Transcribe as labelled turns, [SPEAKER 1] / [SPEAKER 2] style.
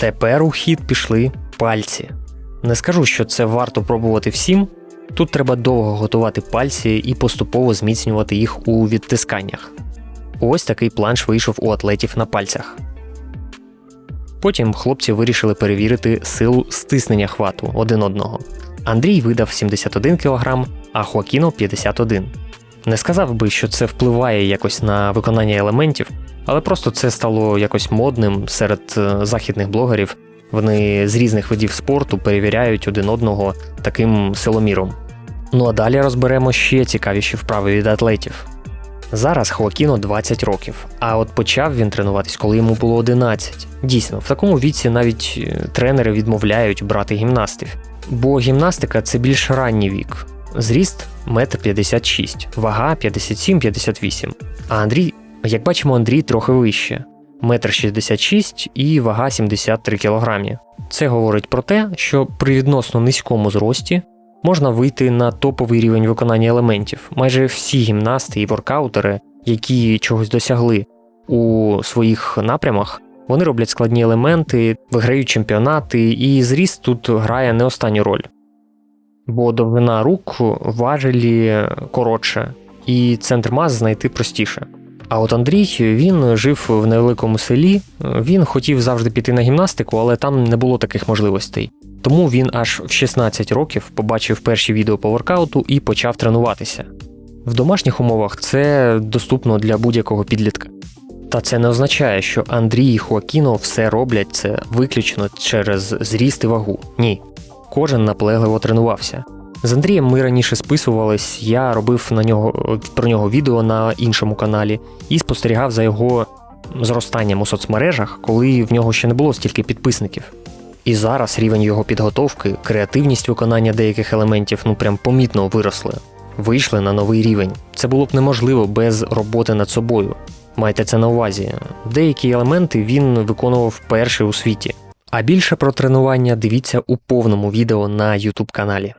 [SPEAKER 1] Тепер у хід пішли пальці. Не скажу, що це варто пробувати всім. Тут треба довго готувати пальці і поступово зміцнювати їх у відтисканнях. Ось такий планш вийшов у атлетів на пальцях. Потім хлопці вирішили перевірити силу стиснення хвату один одного. Андрій видав 71 кг, а Хоакіно 51. Не сказав би, що це впливає якось на виконання елементів, але просто це стало якось модним серед е, західних блогерів. Вони з різних видів спорту перевіряють один одного таким силоміром. Ну а далі розберемо ще цікавіші вправи від атлетів. Зараз Хоакіно 20 років, а от почав він тренуватись, коли йому було 11. Дійсно, в такому віці навіть е, тренери відмовляють брати гімнастів, бо гімнастика це більш ранній вік. Зріст 1,56 м, вага 57-58. А Андрій, як бачимо, Андрій трохи вище 1,66 м і вага 73 кг. Це говорить про те, що при відносно низькому зрості можна вийти на топовий рівень виконання елементів. Майже всі гімнасти і воркаутери, які чогось досягли у своїх напрямах, вони роблять складні елементи, виграють чемпіонати, і зріст тут грає не останню роль. Бо довжина рук важелі коротше, і центр мас знайти простіше. А от Андрій він жив в невеликому селі, він хотів завжди піти на гімнастику, але там не було таких можливостей. Тому він аж в 16 років побачив перші відео по воркауту і почав тренуватися. В домашніх умовах це доступно для будь-якого підлітка. Та це не означає, що Андрій і Хоакіно все роблять це виключно через зріст і вагу. Ні. Кожен наполегливо тренувався. З Андрієм ми раніше списувались, я робив на нього про нього відео на іншому каналі і спостерігав за його зростанням у соцмережах, коли в нього ще не було стільки підписників. І зараз рівень його підготовки, креативність виконання деяких елементів ну прям помітно виросли. Вийшли на новий рівень. Це було б неможливо без роботи над собою. Майте це на увазі. Деякі елементи він виконував вперше у світі. А більше про тренування дивіться у повному відео на YouTube каналі.